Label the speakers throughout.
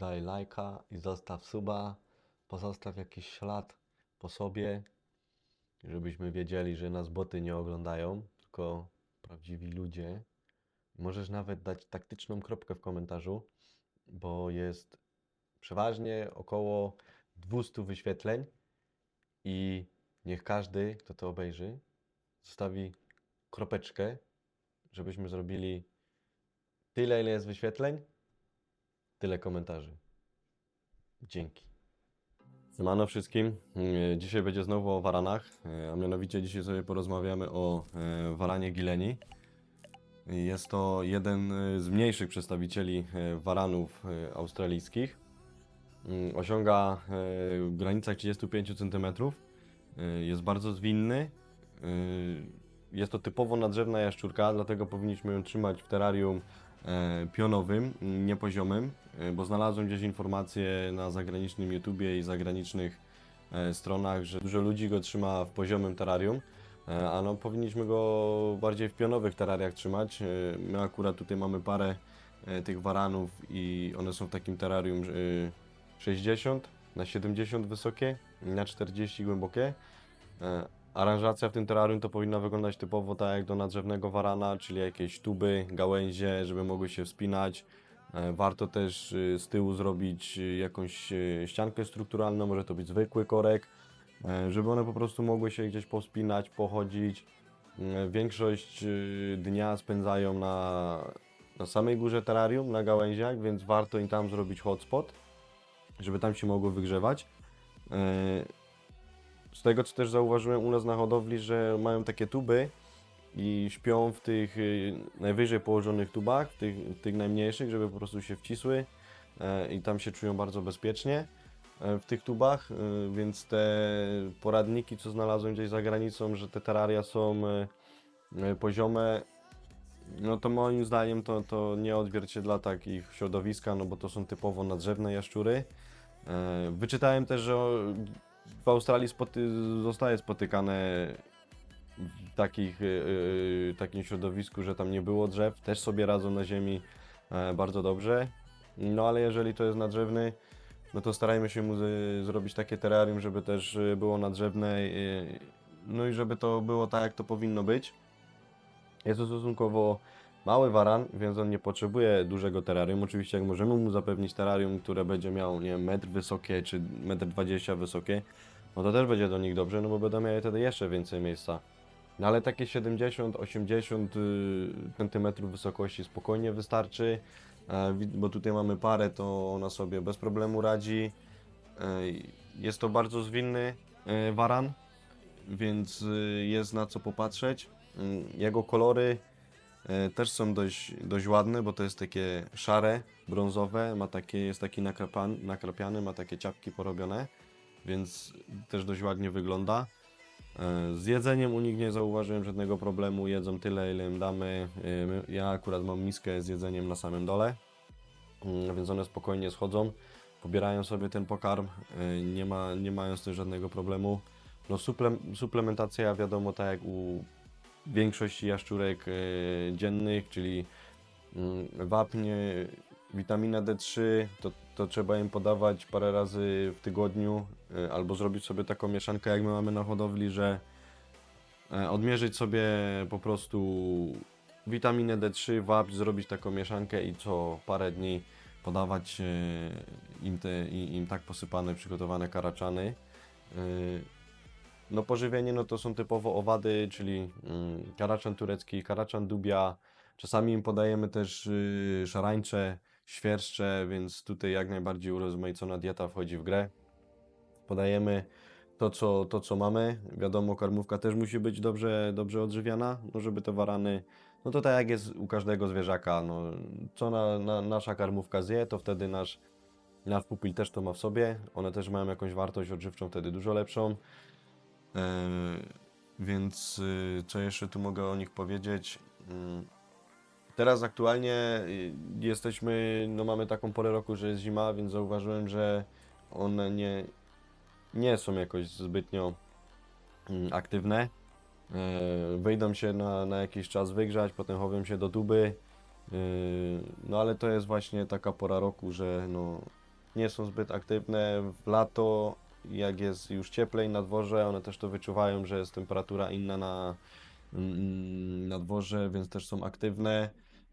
Speaker 1: daj lajka i zostaw suba. Pozostaw jakiś ślad po sobie, żebyśmy wiedzieli, że nas boty nie oglądają, tylko prawdziwi ludzie. Możesz nawet dać taktyczną kropkę w komentarzu, bo jest przeważnie około 200 wyświetleń i niech każdy, kto to obejrzy, zostawi kropeczkę, żebyśmy zrobili tyle, ile jest wyświetleń, tyle komentarzy. Dzięki. Siemano wszystkim. E, Dzisiaj będzie znowu o waranach, e, a mianowicie dzisiaj sobie porozmawiamy o e, waranie gileni. Jest to jeden z mniejszych przedstawicieli waranów australijskich. Mm, Osiąga w granicach 35 cm. Jest bardzo zwinny. Jest to typowo nadrzewna jaszczurka, dlatego powinniśmy ją trzymać w terrarium pionowym, niepoziomym, bo znalazłem gdzieś informacje na zagranicznym YouTubie i zagranicznych e, stronach, że dużo ludzi go trzyma w poziomym terrarium, e, a no powinniśmy go bardziej w pionowych terrariach trzymać. E, My akurat tutaj mamy parę e, tych waranów i one są w takim terrarium e, 60 na 70 wysokie, na 40 głębokie. E, Aranżacja w tym terrarium to powinna wyglądać typowo tak jak do nadrzewnego warana, czyli jakieś tuby, gałęzie, żeby mogły się wspinać. E, Warto też y, z tyłu zrobić y, jakąś y, ściankę strukturalną, może to być zwykły korek, e, żeby one po prostu mogły się gdzieś powspinać, pochodzić. E, Większość dnia spędzają na, na samej górze terrarium, na gałęziach, więc warto im tam zrobić hotspot, żeby tam się mogły wygrzewać. Z tego co też zauważyłem u nas na hodowli, że mają takie tuby i śpią w tych y, najwyżej położonych tubach, tych, tych najmniejszych, żeby po prostu się wcisły e, i tam się czują bardzo bezpiecznie e, w tych tubach, e, więc te poradniki, co znalazłem gdzieś za granicą, że te terraria są poziome, no to moim zdaniem to, to nie odzwierciedla tak ich środowiska, no bo to są typowo nadrzewne jaszczury. Wyczytałem też, że w Australii spoty zostaje spotykane takich, y, y, takim środowisku, że tam nie było drzew, też sobie radzą na ziemi e, bardzo dobrze. No ale jeżeli to jest nadrzewny, no to starajmy się mu z, zrobić takie terrarium, żeby też y, było nadrzewne, y, no i żeby to było tak, jak to powinno być. Jest to stosunkowo mały waran, więc on nie potrzebuje dużego terrarium. Oczywiście jak możemy mu zapewnić terrarium, które będzie miało, nie wiem, metr wysokie, czy metr dwadzieścia wysokie, no to też będzie do nich dobrze, no bo będą miały wtedy jeszcze więcej miejsca. No ale takie 70-80 cm wysokości spokojnie wystarczy, e, bo tutaj mamy parę, to ona sobie bez problemu radzi. E, Jest to bardzo zwinny e, waran, więc y, jest na co popatrzeć. Mm, Jego kolory też są dość, dość ładne, bo to jest takie szare, brązowe, ma takie, jest taki nakrapiany, ma takie ciapki porobione, więc też dość ładnie wygląda. E, Z jedzeniem u nich nie zauważyłem żadnego problemu, jedzą tyle ile im damy. E, Ja akurat mam miskę z jedzeniem na samym dole, mm, więc one spokojnie schodzą, pobierają sobie ten pokarm, e, nie, ma, nie mają z tym żadnego problemu. No suple, suplementacja wiadomo tak jak u większości jaszczurek dziennych, czyli mm, wapń, e, witamina D3, to, to trzeba im podawać parę razy w tygodniu, e, albo zrobić sobie taką mieszankę jak my mamy na hodowli, że e, odmierzyć sobie po prostu witaminę D3, wapń, zrobić taką mieszankę i co parę dni podawać e, im, te, im tak posypane, przygotowane karaczany. E, No pożywienie no to są typowo owady, czyli mm, karaczan turecki, karaczan dubia. Czasami im podajemy też y, szarańcze, świerszcze, więc tutaj jak najbardziej urozmaicona dieta wchodzi w grę. Podajemy to, co, to, co mamy. Wiadomo, karmówka też musi być dobrze, dobrze odżywiana, no żeby te warany, no to tak jak jest u każdego zwierzaka, no, co na, na, nasza karmówka zje, to wtedy nasz, nasz pupil też to ma w sobie. One też mają jakąś wartość odżywczą, wtedy dużo lepszą. E, więc y, co jeszcze tu mogę o nich powiedzieć? Mm, Teraz aktualnie y, jesteśmy, no mamy taką porę roku, że jest zima, więc zauważyłem, że one nie, nie są jakoś zbytnio mm, aktywne. E, Wyjdą się na, na jakiś czas wygrzać, potem chowią się do tuby. Yy, No ale to jest właśnie taka pora roku, że no, nie są zbyt aktywne. W lato, jak jest już cieplej na dworze, one też to wyczuwają, że jest temperatura inna na, mm, na dworze, więc też są aktywne.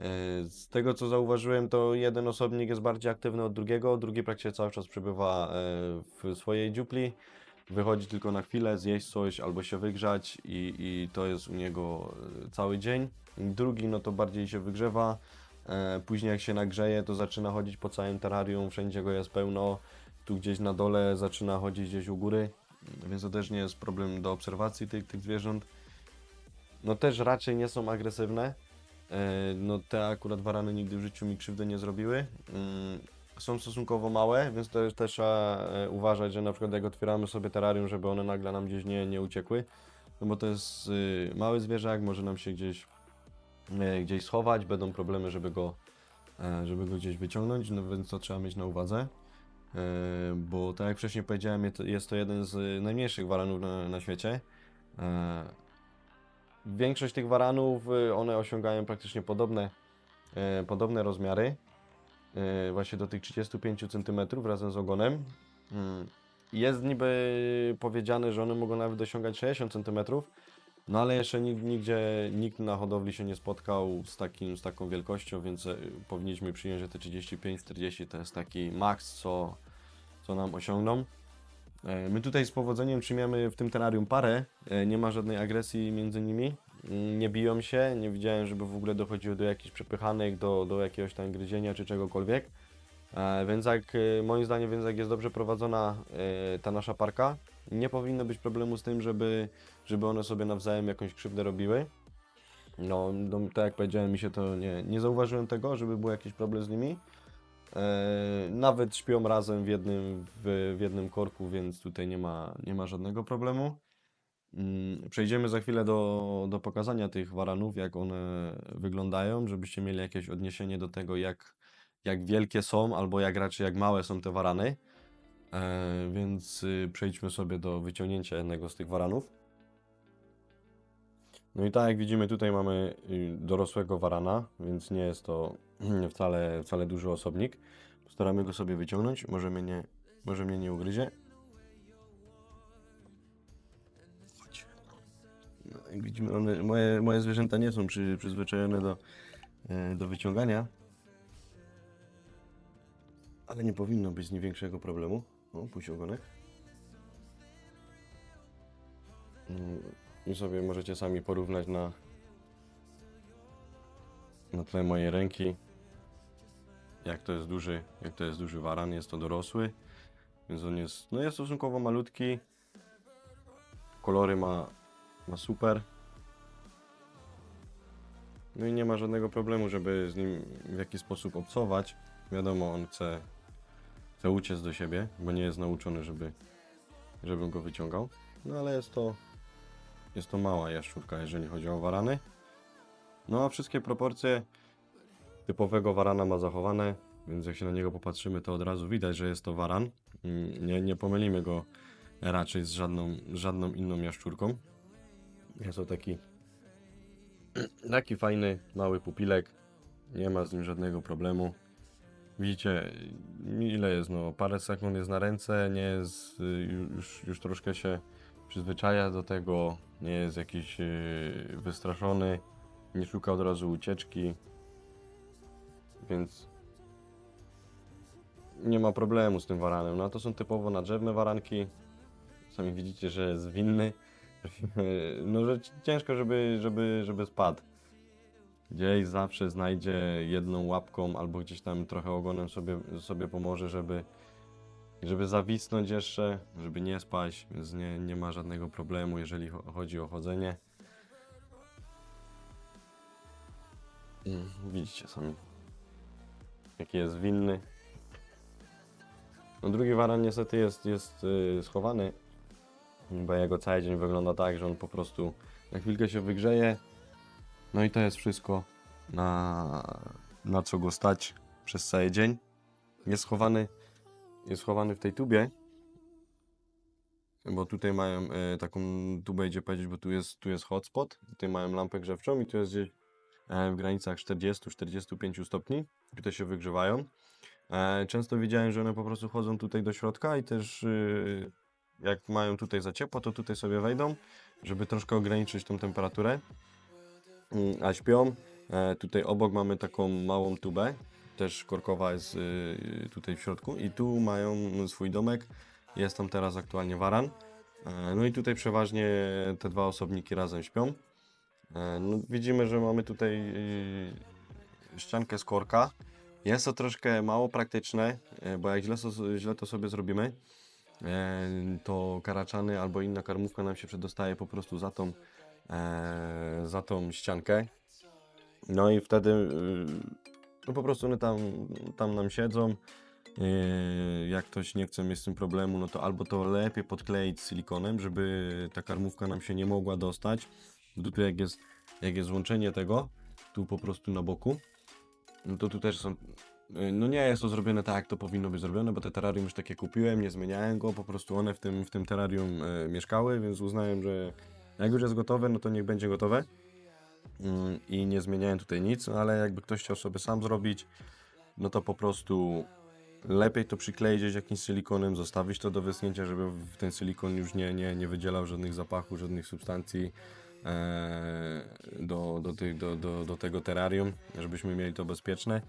Speaker 1: E, Z tego co zauważyłem, to jeden osobnik jest bardziej aktywny od drugiego, drugi praktycznie cały czas przebywa e, w swojej dziupli. Wychodzi tylko na chwilę, zjeść coś albo się wygrzać i, i to jest u niego e, cały dzień. Drugi no to bardziej się wygrzewa, później jak się nagrzeje to zaczyna chodzić po całym terrarium, wszędzie go jest pełno, tu gdzieś na dole zaczyna chodzić gdzieś u góry, więc to też nie jest problem do obserwacji tych, tych zwierząt. No też raczej nie są agresywne, No te akurat warany nigdy w życiu mi krzywdy nie zrobiły. Mm, Są stosunkowo małe, więc to też trzeba e, uważać, że na przykład jak otwieramy sobie terrarium, żeby one nagle nam gdzieś nie, nie uciekły. No bo to jest y, mały zwierzak, może nam się gdzieś, e, gdzieś schować, będą problemy, żeby go, e, żeby go gdzieś wyciągnąć, no więc to trzeba mieć na uwadze. E, Bo tak jak wcześniej powiedziałem, je- jest to jeden z y, najmniejszych waranów na, na świecie. Większość tych waranów, y, one osiągają praktycznie podobne, e, podobne rozmiary, e, właśnie do tych 35 cm razem z ogonem. Mm. Jest niby powiedziane, że one mogą nawet osiągać 60 cm, no ale jeszcze nig- nigdzie nikt na hodowli się nie spotkał z, takim, z taką wielkością, więc e, powinniśmy przyjąć, że te 35-40 to jest taki maks, co, co nam osiągną. E, My tutaj z powodzeniem przyjmiemy w tym terrarium parę, e, nie ma żadnej agresji między nimi, Mm, nie biją się, nie widziałem, żeby w ogóle dochodziło do jakichś przepychanek, do, do jakiegoś tam gryzienia czy czegokolwiek. E, e, moim zdaniem, więc jak jest dobrze prowadzona ta nasza parka, nie powinno być problemu z tym, żeby, żeby one sobie nawzajem jakąś krzywdę robiły. No, no tak jak powiedziałem, mi się to nie, nie zauważyłem tego, żeby był jakiś problem z nimi. E, nawet śpią razem w jednym, w, w jednym korku, więc tutaj nie ma, nie ma żadnego problemu. Mm, Przejdziemy za chwilę do, do pokazania tych waranów, jak one wyglądają, żebyście mieli jakieś odniesienie do tego, jak, jak wielkie są, albo jak raczej jak małe są te warany. E, więc y, przejdźmy sobie do wyciągnięcia jednego z tych waranów. No i tak jak widzimy, tutaj mamy y, dorosłego warana, więc nie jest to wcale, wcale duży osobnik. Postaramy go sobie wyciągnąć, może mnie nie, może mnie nie ugryzie. No, jak widzimy, one, moje, moje zwierzęta nie są przy, przyzwyczajone do, e, do wyciągania. Ale nie powinno być z nim większego problemu. O, pójść ogonek. Mm, I sobie możecie sami porównać na, na tle mojej ręki. Jak to jest duży, jak to jest duży waran, jest to dorosły. Więc on jest, no jest stosunkowo malutki. Kolory ma, ma super. No i nie ma żadnego problemu, żeby z nim w jakiś sposób obcować. Wiadomo, on chce, chce uciec do siebie, bo nie jest nauczony, żeby, żebym go wyciągał. No ale jest to, jest to mała jaszczurka, jeżeli chodzi o warany. No a wszystkie proporcje typowego warana ma zachowane, więc jak się na niego popatrzymy, to od razu widać, że jest to waran. Mm, Nie, nie pomylimy go raczej z żadną, żadną inną jaszczurką. Jest to taki taki fajny, mały pupilek. Nie ma z nim żadnego problemu. Widzicie, ile jest, no parę sekund jest na ręce, nie jest, y, już, już troszkę się przyzwyczaja do tego, nie jest jakiś y, wystraszony, nie szuka od razu ucieczki, więc nie ma problemu z tym waranem. No to są typowo nadrzewne waranki. Sami widzicie, że jest winny. No, że ciężko, żeby, żeby, żeby spadł. Gdzieś zawsze znajdzie jedną łapką albo gdzieś tam trochę ogonem sobie, sobie pomoże, żeby, żeby zawisnąć jeszcze, żeby nie spaść, więc nie, nie ma żadnego problemu, jeżeli cho- chodzi o chodzenie. Widzicie sami, jaki jest winny. No drugi waran niestety jest, jest yy, schowany, bo jego cały dzień wygląda tak, że on po prostu na chwilkę się wygrzeje, no i to jest wszystko, na, na co go stać przez cały dzień. Jest schowany, jest schowany w tej tubie, bo tutaj mają e, taką tubę, idzie powiedzieć, bo tu jest, tu jest hotspot, tutaj mają lampę grzewczą i tu jest gdzieś e, w granicach 40-45 stopni, tutaj się wygrzewają.
Speaker 2: E, Często widziałem, że one po prostu chodzą tutaj do środka i też y, jak mają tutaj za ciepło, to tutaj sobie wejdą, żeby troszkę ograniczyć tą temperaturę. Mm, A śpią. E, Tutaj obok mamy taką małą tubę, też korkowa jest y, tutaj w środku i tu mają swój domek. Jest tam teraz aktualnie waran. E, No i tutaj przeważnie te dwa osobniki razem śpią. E, No, widzimy, że mamy tutaj y, ściankę z korka. Jest to troszkę mało praktyczne, e, bo jak źle, źle to sobie zrobimy, to karaczany albo inna karmówka nam się przedostaje po prostu za tą, za tą ściankę. No i wtedy y, no po prostu one tam, tam nam siedzą. Yy, Jak ktoś nie chce mieć z tym problemu, no to albo to lepiej podkleić silikonem, żeby ta karmówka nam się nie mogła dostać. Bo Tu jak jest, jak jest łączenie tego, tu po prostu na boku, no to tu też są. yy, No nie jest to zrobione tak, jak to powinno być zrobione, bo te terrarium już takie kupiłem, nie zmieniałem go, po prostu one w tym, w tym terrarium e, mieszkały, więc uznałem, że jak już jest gotowe, no to niech będzie gotowe. Mm, I nie zmieniałem tutaj nic, no ale jakby ktoś chciał sobie sam zrobić, no to po prostu lepiej to przykleić jakimś silikonem, zostawić to do wyschnięcia, żeby ten silikon już nie, nie, nie wydzielał żadnych zapachów, żadnych substancji e, do, do, tych, do, do, do tego terrarium, żebyśmy mieli to bezpieczne.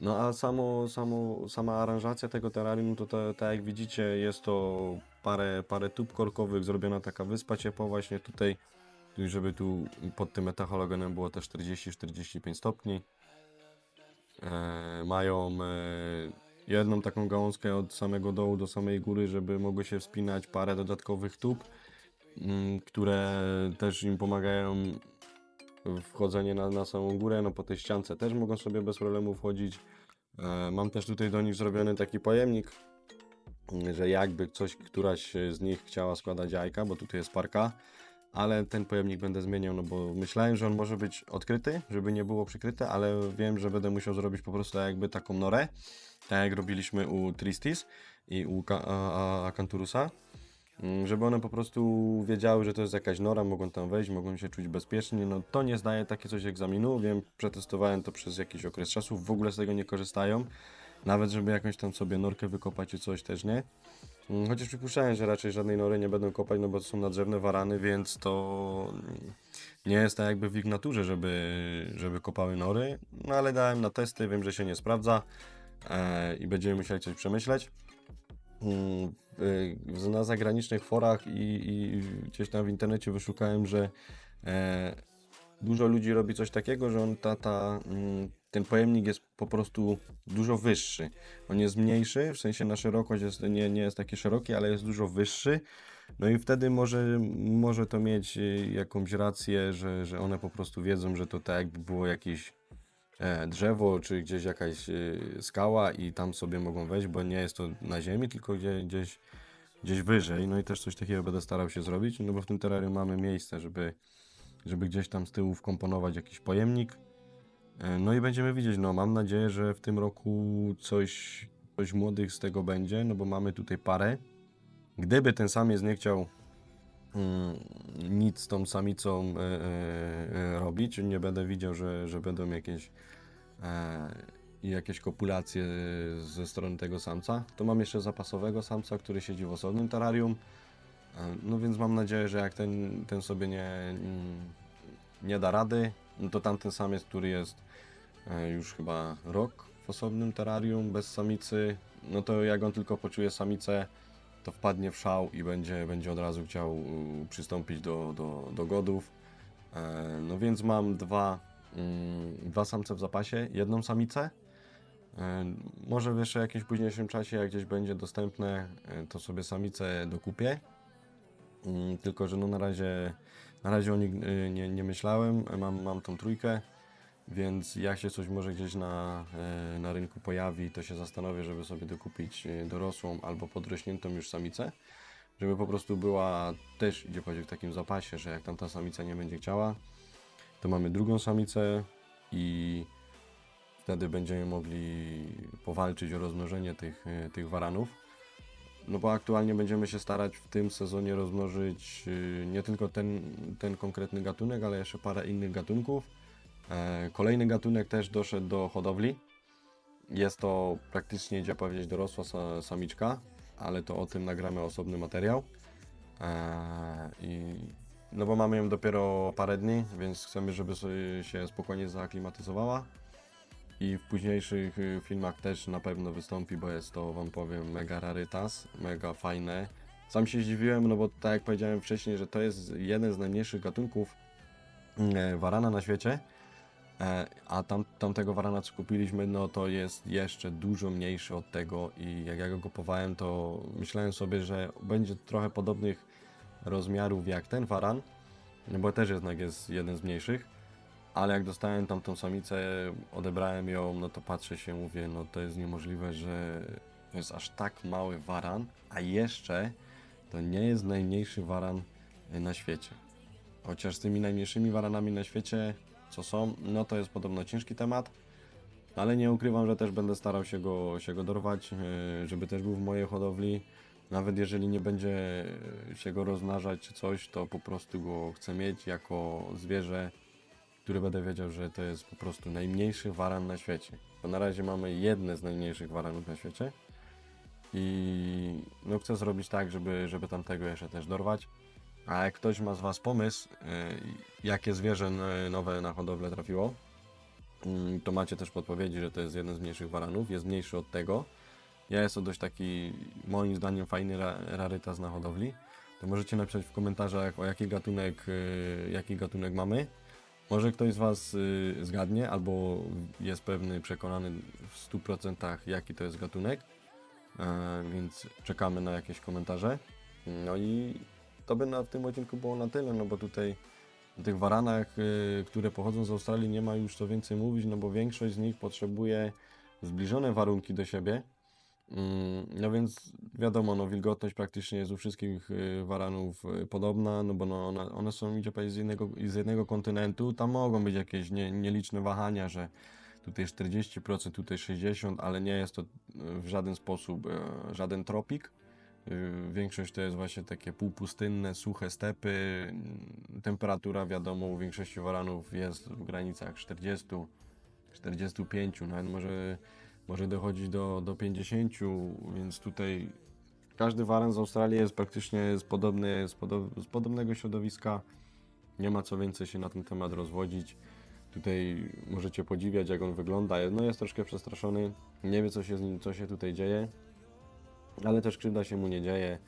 Speaker 2: No a samo, samo, sama aranżacja tego terrarium, to ta- tak jak widzicie, jest to parę, parę tub korkowych, zrobiona taka wyspa ciepła właśnie tutaj, tu, żeby tu pod tym metahalogenem było też 40-45 stopni. E, mają e, jedną taką gałązkę od samego dołu do samej góry, żeby mogły się wspinać parę dodatkowych tub, mm, które też im pomagają wchodzenie na, na samą górę, no po tej ściance też mogą sobie bez problemu wchodzić. E, mam też tutaj do nich zrobiony taki pojemnik, że jakby coś, któraś z nich chciała składać jajka, bo tutaj jest parka, ale ten pojemnik będę zmieniał, no bo myślałem, że on może być odkryty, żeby nie było przykryte, ale wiem, że będę musiał zrobić po prostu jakby taką norę, tak jak robiliśmy u Tristis i u Ka- a- a- Acanturusa, Mm, żeby one po prostu wiedziały, że to jest jakaś nora, mogą tam wejść, mogą się czuć bezpiecznie. No to nie zdaje takie coś egzaminu, wiem, przetestowałem to przez jakiś okres czasu, w ogóle z tego nie korzystają. Nawet żeby jakąś tam sobie norkę wykopać czy coś też nie. Mm, Chociaż przypuszczałem, że raczej żadnej nory nie będą kopać, no bo to są nadrzewne warany, więc to mm, nie jest tak jakby w ich naturze, żeby, żeby kopały nory. No ale dałem na testy, wiem, że się nie sprawdza e, i będziemy musieli coś przemyśleć. Mm, Na zagranicznych forach i, i gdzieś tam w internecie wyszukałem, że e, dużo ludzi robi coś takiego, że on ta, ta, ten pojemnik jest po prostu dużo wyższy. On jest mniejszy, w sensie na szerokość jest, nie, nie jest taki szeroki, ale jest dużo wyższy. No i wtedy może, może to mieć y, jakąś rację, że, że one po prostu wiedzą, że to tak jakby było jakieś e, drzewo, czy gdzieś jakaś y, skała i tam sobie mogą wejść, bo nie jest to na ziemi, tylko gdzie, gdzieś, gdzieś wyżej. No i też coś takiego będę starał się zrobić, no bo w tym terrarium mamy miejsce, żeby, żeby gdzieś tam z tyłu wkomponować jakiś pojemnik. E, No i będziemy widzieć, no mam nadzieję, że w tym roku coś, coś młodych z tego będzie, no bo mamy tutaj parę. Gdyby ten samiec nie chciał mm, nic z tą samicą e, e, e, robić, nie będę widział, że, że będą jakieś e, jakieś kopulacje ze strony tego samca, to mam jeszcze zapasowego samca, który siedzi w osobnym terrarium. E, No więc mam nadzieję, że jak ten, ten sobie nie, mm, nie da rady, no to tamten samiec, który jest e, już chyba rok w osobnym terrarium bez samicy, no to jak on tylko poczuje samicę, to wpadnie w szał i będzie, będzie od razu chciał przystąpić do, do, do godów. E, No więc mam dwa, mm, dwa samce w zapasie, jedną samicę. E, Może w jeszcze jakimś późniejszym czasie, jak gdzieś będzie dostępne, to sobie samicę dokupię. Mm, Tylko, że no na razie, na razie o nich y, nie, nie myślałem. Mam, mam tą trójkę, więc jak się coś może gdzieś na, e, na rynku pojawi, to się zastanowię, żeby sobie dokupić e, dorosłą albo podrośniętą już samicę. Żeby po prostu była też, idzie powiedzieć, w takim zapasie, że jak tam ta samica nie będzie chciała, to mamy drugą samicę i wtedy będziemy mogli powalczyć o rozmnożenie tych, tych waranów. No bo aktualnie będziemy się starać w tym sezonie rozmnożyć y, nie tylko ten, ten konkretny gatunek, ale jeszcze parę innych gatunków. E, Kolejny gatunek też doszedł do hodowli. Jest to praktycznie, idzie powiedzieć, dorosła sa- samiczka, ale to o tym nagramy osobny materiał. I no bo mamy ją dopiero parę dni, więc chcemy, żeby się spokojnie zaaklimatyzowała. I w późniejszych y, filmach też na pewno wystąpi, bo jest to, wam powiem, mega rarytas, mega fajne. Sam się zdziwiłem, no bo tak jak powiedziałem wcześniej, że to jest jeden z najmniejszych gatunków e, warana na świecie. E, A tam, tamtego warana, co kupiliśmy, no to jest jeszcze dużo mniejszy od tego i jak ja go kupowałem, to myślałem sobie, że będzie trochę podobnych rozmiarów jak ten waran, bo też jednak jest jeden z mniejszych, ale jak dostałem tam tą samicę, odebrałem ją, no to patrzę się, mówię, no to jest niemożliwe, że to jest aż tak mały waran, a jeszcze to nie jest najmniejszy waran e, na świecie. Chociaż z tymi najmniejszymi waranami na świecie, co są, no to jest podobno ciężki temat, ale nie ukrywam, że też będę starał się go, się go dorwać, e, żeby też był w mojej hodowli. Nawet jeżeli nie będzie e, się go rozmnażać czy coś, to po prostu go chcę mieć jako zwierzę, które będę wiedział, że to jest po prostu najmniejszy waran na świecie. Bo na razie mamy jedne z najmniejszych waranów na świecie. I no chcę zrobić tak, żeby, żeby tamtego jeszcze też dorwać. A jak ktoś ma z Was pomysł, y, jakie zwierzę nowe na hodowlę trafiło, mm, to macie też podpowiedzi, że to jest jeden z mniejszych waranów, jest mniejszy od tego. Ja jest to dość taki, moim zdaniem, fajny ra rarytas na hodowli. To możecie napisać w komentarzach, o jaki gatunek, y, jaki gatunek mamy. Może ktoś z Was y, zgadnie, albo jest pewny, przekonany w 100% jaki to jest gatunek. E, więc czekamy na jakieś komentarze. No i to by na, w tym odcinku było na tyle, no bo tutaj o tych waranach, y, które pochodzą z Australii nie ma już co więcej mówić, no bo większość z nich potrzebuje zbliżone warunki do siebie. Mm, No więc wiadomo, no wilgotność praktycznie jest u wszystkich y, waranów y, podobna, no bo no one, one są idzie z jednego, z jednego kontynentu, tam mogą być jakieś nie, nieliczne wahania, że tutaj 40%, tutaj 60%, ale nie jest to y, w żaden sposób żaden tropik. Większość to jest właśnie takie półpustynne, suche stepy. Temperatura, wiadomo, u większości waranów jest w granicach 40, 45, nawet może, może dochodzić do, do 50, więc tutaj każdy waran z Australii jest praktycznie podobny, podo- z podobnego środowiska. Nie ma co więcej się na ten temat rozwodzić. Tutaj możecie podziwiać, jak on wygląda. No jest troszkę przestraszony, nie wie, co się z nim, co się tutaj dzieje, ale też krzywda się mu nie dzieje.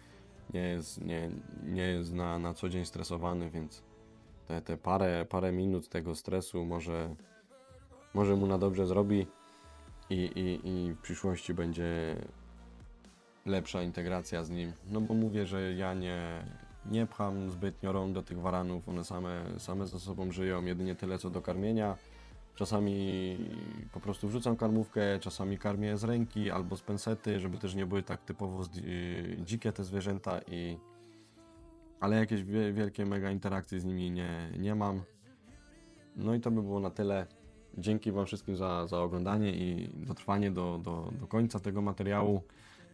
Speaker 2: Nie jest, nie, nie jest na, na co dzień stresowany, więc te, te parę, parę minut tego stresu może, może mu na dobrze zrobi i, i, i w przyszłości będzie lepsza integracja z nim. No bo mówię, że ja nie, nie pcham zbytnio rąk do tych waranów, one same, same ze sobą żyją, jedynie tyle co do karmienia. Czasami po prostu wrzucam karmówkę, czasami karmię z ręki albo z pensety, żeby też nie były tak typowo zdi- dzikie te zwierzęta i ale jakieś wie- wielkie mega interakcje z nimi nie, nie mam. No i to by było na tyle. Dzięki Wam wszystkim za, za oglądanie i dotrwanie do, do, do końca tego materiału.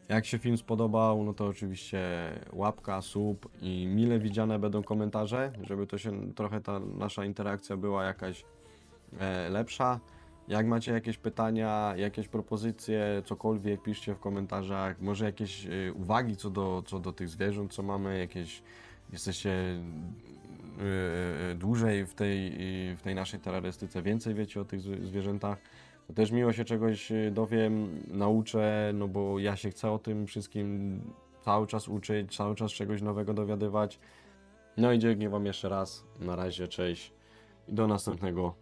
Speaker 2: Jak się film spodobał, no to oczywiście łapka, sub i mile widziane będą komentarze, żeby to się trochę ta nasza interakcja była jakaś e, lepsza. Jak macie jakieś pytania, jakieś propozycje, cokolwiek, piszcie w komentarzach. Może jakieś e, uwagi co do, co do tych zwierząt, co mamy, jakieś jesteście dłużej w tej, w tej naszej terrorystyce, więcej wiecie o tych zwi- zwierzętach. To też miło się czegoś dowiem, nauczę, no bo ja się chcę o tym wszystkim cały czas uczyć, cały czas czegoś nowego dowiadywać. No i dziękuję Wam jeszcze raz. Na razie, cześć i do następnego